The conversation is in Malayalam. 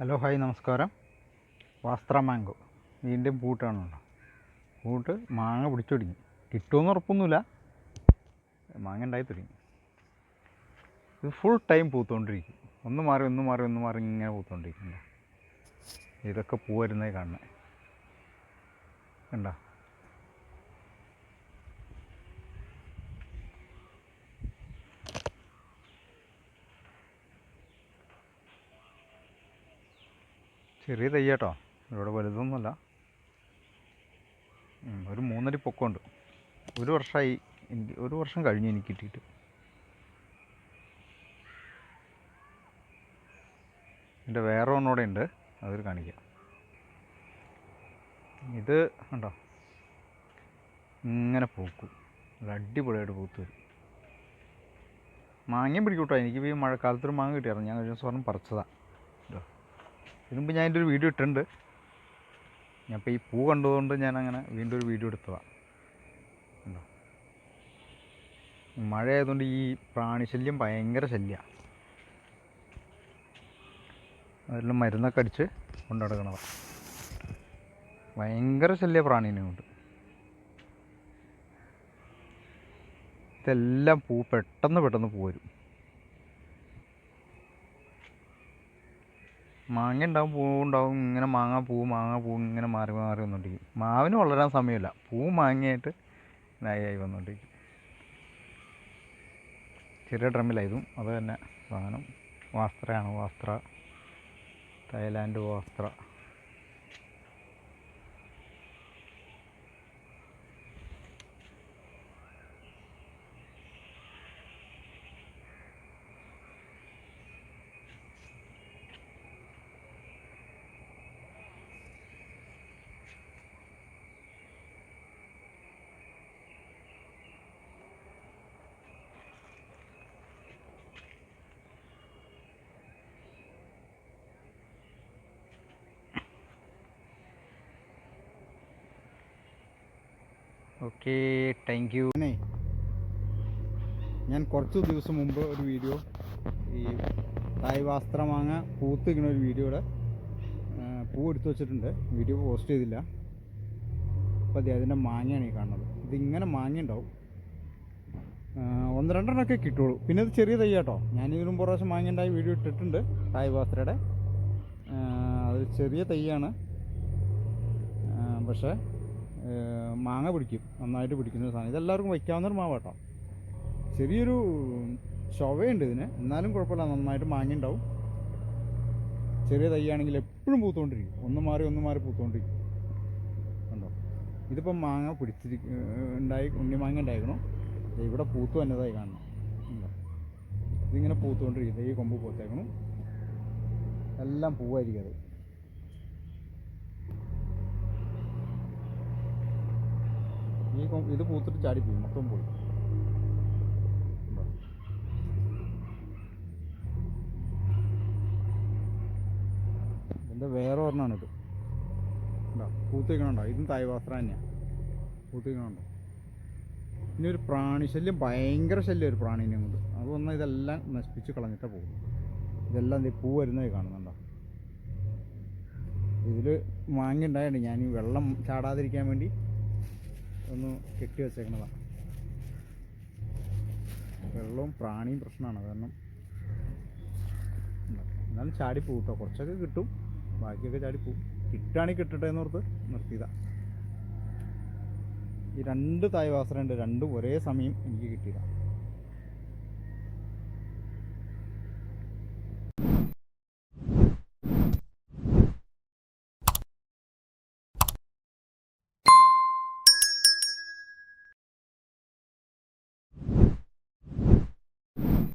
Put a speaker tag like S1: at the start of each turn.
S1: ഹലോ ഹായ് നമസ്കാരം. വാസ്ത്ര മാങ്കോ വീണ്ടും പൂട്ടാണുണ്ടോ പൂട്ട് മാങ്ങ പിടിച്ചു തുടങ്ങി. കിട്ടുമെന്ന് ഉറപ്പൊന്നുമില്ല. മാങ്ങ ഉണ്ടായി തുടങ്ങി. ഇത് ഫുൾ ടൈം പൂത്തുകൊണ്ടിരിക്കും. ഒന്ന് മാറി ഒന്ന് മാറി ഒന്ന് മാറി ഇങ്ങനെ പൂത്തുകൊണ്ടിരിക്കും ഇതൊക്കെ പൂ വരുന്നേ കാണുന്നത് കണ്ടോ? ചെറിയ തയ്യാട്ടോ. ഇവിടെ വലുതൊന്നുമല്ല. ഒരു മൂന്നടി പൊക്കമുണ്ട്. ഒരു വർഷമായി എനിക്ക് ഒരു വർഷം കഴിഞ്ഞു എനിക്ക് കിട്ടിയിട്ട്. എന്റെ വേറെ ഒന്നുകൂടെ ഉണ്ട്. അതൊരു കാണിക്കാം. ഇത് ഉണ്ടോ ഇങ്ങനെ പൂക്കും. അടിപൊളിയായിട്ട് പൂത്ത് വരും. മാങ്ങയും പിടിക്കൂട്ടോ. എനിക്ക് ഈ മഴക്കാലത്തൊരു മാങ്ങ കിട്ടിയായിരുന്നു. ഞാൻ കഴിഞ്ഞ ദിവസം പറിച്ചതാണ് ഇതിനുമ്പ് ഞാൻ എന്റെ ഒരു വീഡിയോ ഇട്ടിട്ടുണ്ട്. ഞാൻ ഇപ്പോൾ ഈ പൂ കണ്ടതുകൊണ്ട് ഞാൻ അങ്ങനെ വീണ്ടും ഒരു വീഡിയോ എടുത്തതാണ് ഉണ്ടോ മഴ ആയതുകൊണ്ട് ഈ പ്രാണിശല്യം ഭയങ്കര ശല്യമാണ് അതെല്ലാം മരുന്നൊക്കെ അടിച്ച് കൊണ്ടു നടക്കണതാണ് ഭയങ്കര ശല്യ പ്രാണീനെ കൊണ്ട്. ഇതെല്ലാം പൂ പെട്ടെന്ന് പെട്ടെന്ന് പൂ വരും. മാങ്ങ ഉണ്ടാവും പൂ ഉണ്ടാവും ഇങ്ങനെ മാങ്ങ പൂ മാങ്ങ പൂ ഇങ്ങനെ മാറി മാറി വന്നുകൊണ്ടിരിക്കും മാവിന് വളരാൻ സമയമില്ല. പൂ മാങ്ങയായിട്ട് ആയി വന്നുകൊണ്ടിരിക്കും ചെറിയ ഡ്രമ്മിലായതും അത് തന്നെ സാധനം. വാസ്ത്രയാണ് വാസ്ത്ര. തായ്ലാൻഡ് വാസ്ത്ര. ഓക്കെ താങ്ക് യു ഞാൻ കുറച്ച് ദിവസം മുമ്പ് ഒരു വീഡിയോ ഈ തായ് വാസ്ത്ര പൂത്ത് പൂത്തിരിക്കുന്ന ഒരു വീഡിയോയുടെ പൂ എടുത്തു വെച്ചിട്ടുണ്ട്. വീഡിയോ പോസ്റ്റ് ചെയ്തില്ല. അപ്പോൾ അതെ അതിന്റെ മാങ്ങയാണ് ഈ കാണുന്നത്. ഇതിങ്ങനെ മാങ്ങ ഉണ്ടാവും ഒന്ന് രണ്ടെണ്ണമൊക്കെ കിട്ടുള്ളൂ. പിന്നെ ഇത് ചെറിയ തൈ കേട്ടോ ഞാൻ ഇതിനും പ്രാവശ്യം മാങ്ങ ഉണ്ടായി വീഡിയോ ഇട്ടിട്ടുണ്ട് തായ് വാസ്ത്രയുടെ. അത് ചെറിയ തൈയാണ് പക്ഷേ മാങ്ങ പിടിക്കും. നന്നായിട്ട് പിടിക്കുന്ന സാധനം. ഇതെല്ലാവർക്കും വയ്ക്കാവുന്ന ഒരു മാവാട്ടോ. ചെറിയൊരു ചൊവയുണ്ട് ഇതിന്. എന്നാലും കുഴപ്പമില്ല നന്നായിട്ട് മാങ്ങ ഉണ്ടാവും ചെറിയ തൈയാണെങ്കിൽ എപ്പോഴും പൂത്തുകൊണ്ടിരിക്കും. ഒന്ന് മാറി ഒന്ന് മാറി പൂത്തുകൊണ്ടിരിക്കും. കണ്ടോ? ഇതിപ്പം മാങ്ങ പിടിച്ചിരി ഉണ്ടായി ഉണ്ണി മാങ്ങ ഉണ്ടായിരിക്കണം ഇവിടെ പൂത്തു വന്നതായി കാണണം ഇതിങ്ങനെ പൂത്തുകൊണ്ടിരിക്കും ഈ കൊമ്പ് പൂത്തേക്കണം. എല്ലാം പൂവായിരിക്കും അത്. കൊ- ഇത് പൂത്തിട്ട് ചാടിപ്പോയി മൊത്തം പോയി? ഇതിന്റെ വേറെ ഒരെണ്ണമാണിത് ഉണ്ടോ പൂത്തിക്കണുണ്ടോ ഇതും തായ്വാസ്ത്ര തന്നെയാണ് പൂത്തിക്കണുണ്ടോ ഇനി ഒരു പ്രാണി ശല്യം ഭയങ്കര ശല്യം ഒരു പ്രാണീനെ കൊണ്ട്. അത് വന്നാൽ ഇതെല്ലാം നശിപ്പിച്ച് കളഞ്ഞിട്ടേ പോകും ഇതെല്ലാം പൂ വരുന്നതായി കാണുന്നുണ്ടോ? ഇതിൽ മാങ്ങ ഉണ്ടായതുകൊണ്ട് ഞാൻ ഈ വെള്ളം ചാടാതിരിക്കാൻ വേണ്ടി ഒന്ന് കെട്ടി വെച്ചേക്കണതാണ് വെള്ളവും പ്രാണിയും പ്രശ്നമാണ് കാരണം എന്നാലും ചാടി ചാടിപ്പോവും കേട്ടോ കുറച്ചൊക്കെ കിട്ടും. ബാക്കിയൊക്കെ ചാടിപ്പോവും കിട്ടുകയാണെങ്കിൽ കിട്ടട്ടെ എന്ന് ഓർത്ത് ഈ രണ്ട് തായ് വാസന രണ്ടും ഒരേ സമയം എനിക്ക് കിട്ടിയതാണ്